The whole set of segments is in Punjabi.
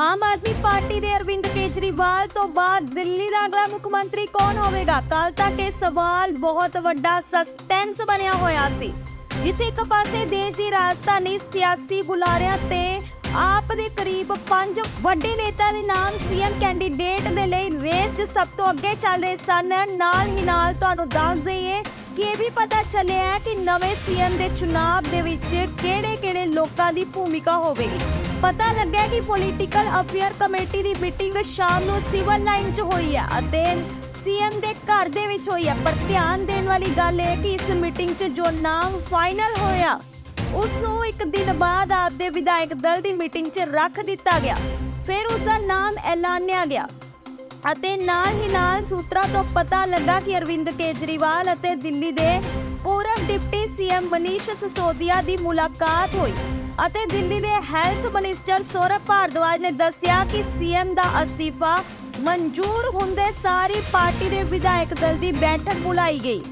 ਆਮ ਆਦਮੀ ਪਾਰਟੀ ਦੇ ਅਰਵਿੰਦ ਕੇਜਰੀਵਾਲ ਤੋਂ ਬਾਅਦ ਦਿੱਲੀ ਦਾ ਅਗਲਾ ਮੁੱਖ ਮੰਤਰੀ ਕੌਣ ਹੋਵੇਗਾ? ਕੱਲ ਤੱਕ ਇਹ ਸਵਾਲ ਬਹੁਤ ਵੱਡਾ ਸਸਪੈਂਸ ਬਣਿਆ ਹੋਇਆ ਸੀ। ਜਿੱਥੇ ਇੱਕ ਪਾਸੇ ਦੇਸ਼ ਦੀ ਰਾਜਧਾਨੀ ਸਿਆਸੀ ਬੁਲਾਰਿਆਂ ਤੇ ਆਪ ਦੇ ਕਰੀਬ ਪੰਜ ਵੱਡੇ ਨੇਤਾ ਦੇ ਨਾਮ ਸੀਐਮ ਕੈਂਡੀਡੇਟ ਦੇ ਲਈ ਰੇਸ 'ਚ ਸਭ ਤੋਂ ਅੱਗੇ ਚੱਲ ਰਹੇ ਸਨ। ਨਾਲ ਹੀ ਨਾਲ ਤੁਹਾਨੂੰ ਦੱਸ ਦਈਏ ਕਿ ਇਹ ਵੀ ਪਤਾ ਚੱਲਿਆ ਕਿ ਨਵੇਂ ਸੀਐਮ ਦੇ ਚੁਣਾਵ ਦੇ ਵਿੱਚ ਕਿਹੜੇ-ਕਿਹੜੇ ਲੋਕਾਂ ਦੀ ਭੂਮਿਕਾ ਹੋਵੇਗੀ। ਪਤਾ ਲੱਗਿਆ ਕਿ ਪੋਲੀਟੀਕਲ ਅਫੇਅਰ ਕਮੇਟੀ ਦੀ ਮੀਟਿੰਗ ਸ਼ਾਮ ਨੂੰ ਸਿਵਲ ਲਾਈਨ 'ਚ ਹੋਈ ਹੈ ਅਤੇ ਸੀਐਮ ਦੇ ਘਰ ਦੇ ਵਿੱਚ ਹੋਈ ਹੈ। ਪਰ ਧਿਆਨ ਦੇਣ ਵਾਲੀ ਗੱਲ ਇਹ ਕਿ ਇਸ ਮੀਟਿੰਗ 'ਚ ਜੋ ਨਾਮ ਫਾਈਨਲ ਹੋਇਆ, ਉਸ ਨੂੰ ਇੱਕ ਦਿਨ ਬਾਅਦ ਆਪਦੇ ਵਿਧਾਇਕ ਦਲ ਦੀ ਮੀਟਿੰਗ 'ਚ ਰੱਖ ਦਿੱਤਾ ਗਿਆ। ਫਿਰ ਉਸ ਦਾ ਨਾਮ ਐਲਾਨਿਆ ਗਿਆ ਅਤੇ ਨਾਲ ਹੀ ਨਾਲ ਸੂਤਰਾਂ ਤੋਂ ਪਤਾ ਲੱਗਾ ਕਿ ਅਰਵਿੰਦ ਕੇਜਰੀਵਾਲ ਅਤੇ ਦਿੱਲੀ ਦੇ ਪੂਰਵ ਡਿਪਟੀ ਸੀਐਮ ਮਨੀਸ਼ ਸਿਸੋਦੀਆ ਦੀ ਮੁਲਾਕਾਤ ਹੋਈ। ਅਤੇ ਦਿੱਲੀ ਦੇ ਹੈਲਥ ਮਿਨਿਸਟਰ ਸੌਰਭ ਭਾਰਦਵਾਜ ਨੇ ਦੱਸਿਆ ਕਿ ਸੀਐਮ ਦਾ ਅਸਤੀਫਾ ਮਨਜ਼ੂਰ ਹੁੰਦੇ ਸਾਰੀ ਪਾਰਟੀ ਦੇ ਵਿਧਾਇਕ ਦਲ ਦੀ ਬੈਠਕ ਬੁਲਾਈ ਗਈ,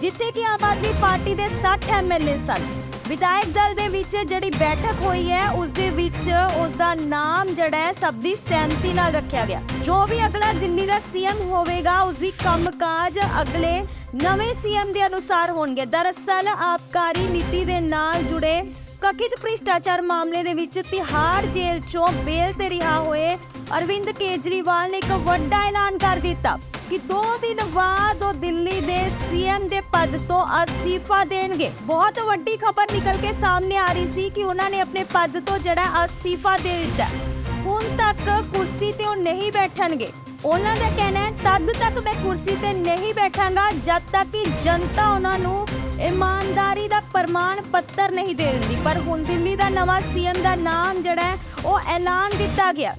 ਜਿੱਥੇ ਕਿ ਆਮ ਆਦਮੀ ਪਾਰਟੀ ਦੇ 60 ਐਮਐਲਏ ਸਨ। ਵਿਧਾਇਕ ਦਲ ਦੇ ਵਿੱਚ ਜਿਹੜੀ ਬੈਠਕ ਹੋਈ ਹੈ ਉਸ ਦੇ ਵਿੱਚ ਉਸ ਦਾ ਨਾਮ ਜਿਹੜਾ ਹੈ, ਸਭ ਦੀ ਸਹਿਮਤੀ ਨਾਲ ਰੱਖਿਆ ਗਿਆ। ਜੋ ਵੀ ਅਗਲਾ ਦਿੱਲੀ ਦਾ ਸੀਐਮ ਹੋਵੇਗਾ ਉਸ ਦੀ ਕੰਮਕਾਜ ਅਗਲੇ ਨਵੇਂ ਸੀਐਮ ਦੇ ਅਨੁਸਾਰ ਹੋਣਗੇ। ਦਰਅਸਲ, ਆਬਕਾਰੀ ਨੀਤੀ ਦੇ ਨਾਲ ਜੁੜੇ ਕਥਿਤ ਭ੍ਰਿਸ਼ਟਾਚਾਰ ਮਾਮਲੇ ਦੇ ਵਿੱਚ ਤਿਹਾੜ ਜੇਲ੍ਹ ਚੋਂ ਬੇਲ ਤੇ ਰਿਹਾ ਹੋਏ ਅਰਵਿੰਦ ਕੇਜਰੀਵਾਲ ਨੇ ਇੱਕ ਵੱਡਾ ਐਲਾਨ ਕਰ ਦਿੱਤਾ ਕਿ 2 ਦਿਨ ਬਾਅਦ ਉਹ ਦਿੱਲੀ ਦੇ ਸੀਐਮ ਦੇ ਪਦ ਤੋਂ ਅਸਤੀਫਾ ਦੇਣਗੇ। ਬਹੁਤ ਵੱਡੀ ਖਬਰ ਨਿਕਲ ਕੇ ਸਾਹਮਣੇ ਆ ਰਹੀ ਸੀ ਕਿ ਉਹਨਾਂ ਨੇ ਆਪਣੇ ਪਦ ਤੋਂ ਜਿਹੜਾ ਅਸਤੀਫਾ ਦੇ ਦਿੱਤਾ। ਹੁਣ ਤੱਕ ਕੁਰਸੀ ਤੇ ਉਹ ਨਹੀਂ ਬੈਠਣਗੇ। ਉਹਨਾਂ ਦਾ ਕਹਿਣਾ ਹੈ, ਤਦ ਤੱਕ ਮੈਂ ਕੁਰਸੀ ਤੇ ਨਹੀਂ ਬੈਠਾਂਗਾ, ਜਦ ਤੱਕ ਕਿ ਜਨਤਾ ਉਹਨਾਂ ਨੂੰ ਇਮਾਨਦਾਰੀ ਦਾ ਪ੍ਰਮਾਣ ਪੱਤਰ ਨਹੀਂ ਦੇ ਦਿੰਦੀ। ਪਰ ਹੁਣ ਦਿੱਲੀ ਦਾ ਨਵਾਂ ਸੀਐਮ ਦਾ ਨਾਮ ਜਿਹੜਾ ਹੈ, ਉਹ ਐਲਾਨ ਦਿੱਤਾ ਗਿਆ।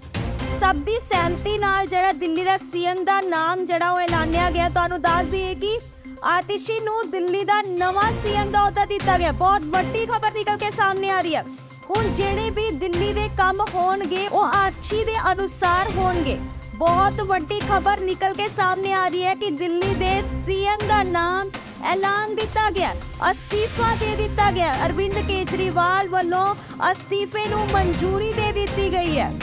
ਸਭ ਦੀ ਸਹਿਮਤੀ ਨਾਲ ਜਿਹੜਾ ਦਿੱਲੀ ਦਾ ਸੀਐਮ ਦਾ ਨਾਮ ਜਿਹੜਾ ਉਹ ਐਲਾਨਿਆ ਗਿਆ। ਤੁਹਾਨੂੰ ਦੱਸ ਦਈਏ ਕਿ ਆਤਿਸ਼ੀ ਨੂੰ ਦਿੱਲੀ ਦਾ ਨਵਾਂ ਸੀਐਮ ਦਾ ਅਹੁਦਾ ਦਿੱਤਾ ਗਿਆ। ਬਹੁਤ ਵੱਡੀ ਖਬਰ ਨਿਕਲ ਕੇ ਸਾਹਮਣੇ ਆ ਰਹੀ ਹੈ। ਹੁਣ ਜਿਹੜੇ ਵੀ ਦਿੱਲੀ ਦੇ ਕੰਮ ਹੋਣਗੇ, ਉਹ ਆਤਿਸ਼ੀ ਦੇ ਅਨੁਸਾਰ ਹੋਣਗੇ। ਬਹੁਤ ਵੱਡੀ ਖਬਰ ਨਿਕਲ ਕੇ ਸਾਹਮਣੇ ਆ ਰਹੀ ਹੈ ਕਿ ਦਿੱਲੀ ਦੇ ਸੀਐਮ ਦਾ ਨਾਮ ਐਲਾਨ ਦਿੱਤਾ ਗਿਆ। ਅਸਤੀਫਾ ਦੇ ਦਿੱਤਾ ਗਿਆ। ਅਰਵਿੰਦ ਕੇਜਰੀਵਾਲ ਵੱਲੋਂ ਅਸਤੀਫੇ ਨੂੰ ਮਨਜ਼ੂਰੀ ਦੇ ਦਿੱਤੀ ਗਈ ਹੈ।